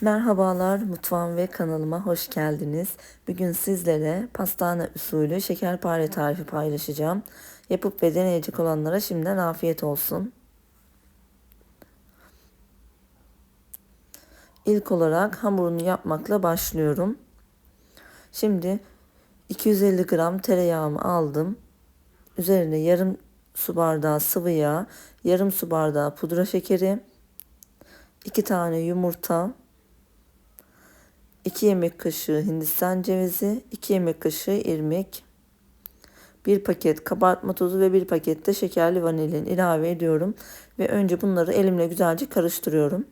Merhabalar mutfağım ve kanalıma hoş geldiniz. Bugün sizlere pastane usulü şekerpare tarifi paylaşacağım. Yapıp ve deneyecek olanlara şimdiden afiyet olsun. İlk olarak hamurunu yapmakla başlıyorum. Şimdi 250 gram tereyağımı aldım. Üzerine yarım su bardağı sıvı yağ, yarım su bardağı pudra şekeri, 2 tane yumurta, 2 yemek kaşığı hindistan cevizi, 2 yemek kaşığı irmik, 1 paket kabartma tozu ve 1 paket de şekerli vanilin ilave ediyorum ve önce bunları elimle güzelce karıştırıyorum.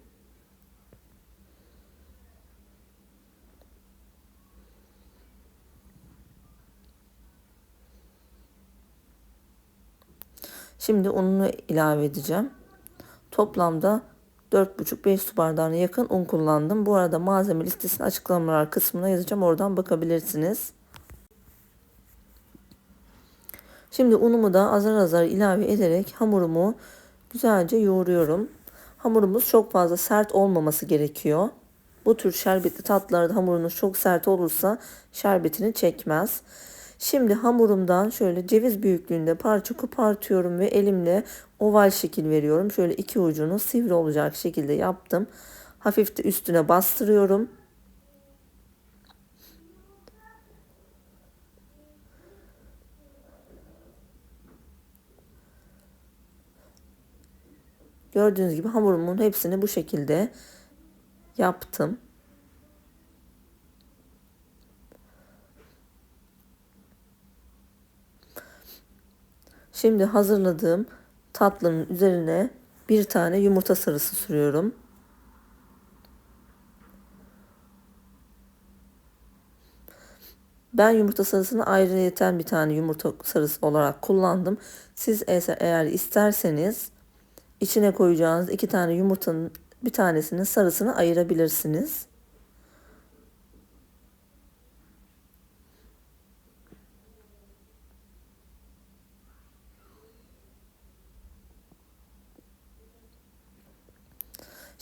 Şimdi ununu ilave edeceğim. Toplamda 4,5-5 su bardağına yakın un kullandım. Bu arada malzeme listesini açıklamalar kısmına yazacağım. Oradan bakabilirsiniz. Şimdi unumu da azar azar ilave ederek hamurumu güzelce yoğuruyorum. Hamurumuz çok fazla sert olmaması gerekiyor. Bu tür şerbetli tatlılarda hamurunuz çok sert olursa şerbetini çekmez. Şimdi hamurumdan şöyle ceviz büyüklüğünde parça kopartıyorum ve elimle oval şekil veriyorum. Şöyle iki ucunu sivri olacak şekilde yaptım. Hafif de üstüne bastırıyorum. Gördüğünüz gibi hamurumun hepsini bu şekilde yaptım. Şimdi hazırladığım tatlının üzerine bir tane yumurta sarısı sürüyorum. Ben yumurta sarısını ayrıyeten bir tane yumurta sarısı olarak kullandım. Siz eğer isterseniz içine koyacağınız iki tane yumurtanın bir tanesinin sarısını ayırabilirsiniz.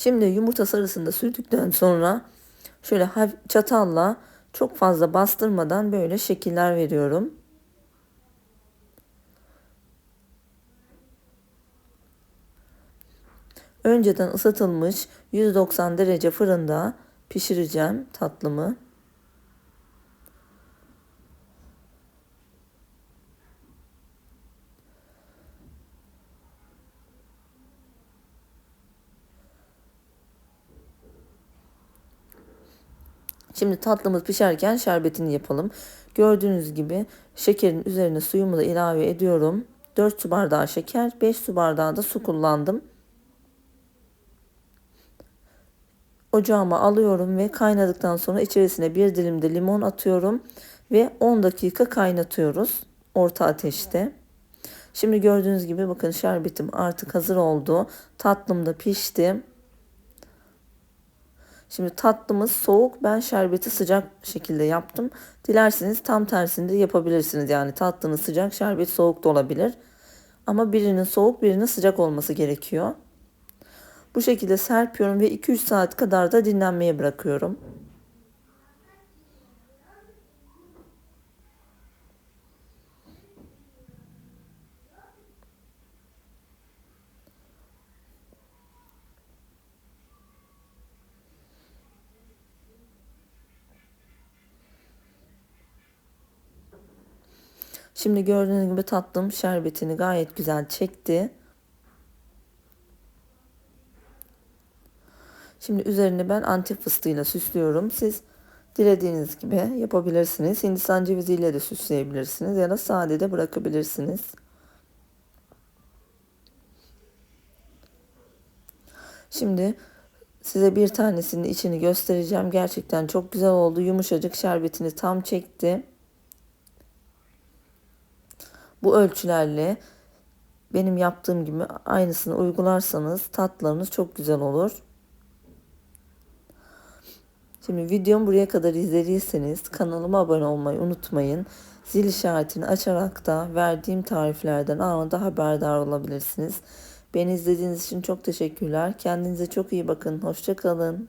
Şimdi yumurta sarısını da sürdükten sonra şöyle çatalla çok fazla bastırmadan böyle şekiller veriyorum. Önceden ısıtılmış 190 derece fırında pişireceğim tatlımı. Şimdi tatlımız pişerken şerbetini yapalım. Gördüğünüz gibi şekerin üzerine suyumu da ilave ediyorum. 4 su bardağı şeker, 5 su bardağı da su kullandım. Ocağıma alıyorum ve kaynadıktan sonra içerisine bir dilim de limon atıyorum ve 10 dakika kaynatıyoruz orta ateşte. Şimdi gördüğünüz gibi bakın şerbetim artık hazır oldu. Tatlım da pişti. Şimdi tatlımız soğuk. Ben şerbeti sıcak şekilde yaptım. Dilerseniz tam tersini de yapabilirsiniz. Yani tatlının sıcak, şerbet soğuk da olabilir. Ama birinin soğuk, birinin sıcak olması gerekiyor. Bu şekilde serpiyorum ve 2-3 saat kadar da dinlenmeye bırakıyorum. Şimdi gördüğünüz gibi tatlım şerbetini gayet güzel çekti. Şimdi üzerine ben antif fıstığıyla süslüyorum. Siz dilediğiniz gibi yapabilirsiniz. Hindistan ceviziyle de süsleyebilirsiniz ya da sade de bırakabilirsiniz. Şimdi size bir tanesinin içini göstereceğim. Gerçekten çok güzel oldu. Yumuşacık şerbetini tam çekti. Bu ölçülerle benim yaptığım gibi aynısını uygularsanız tatlarınız çok güzel olur. Şimdi videomu buraya kadar izlediyseniz kanalıma abone olmayı unutmayın. Zil işaretini açarak da verdiğim tariflerden anında haberdar olabilirsiniz. Beni izlediğiniz için çok teşekkürler. Kendinize çok iyi bakın. Hoşçakalın.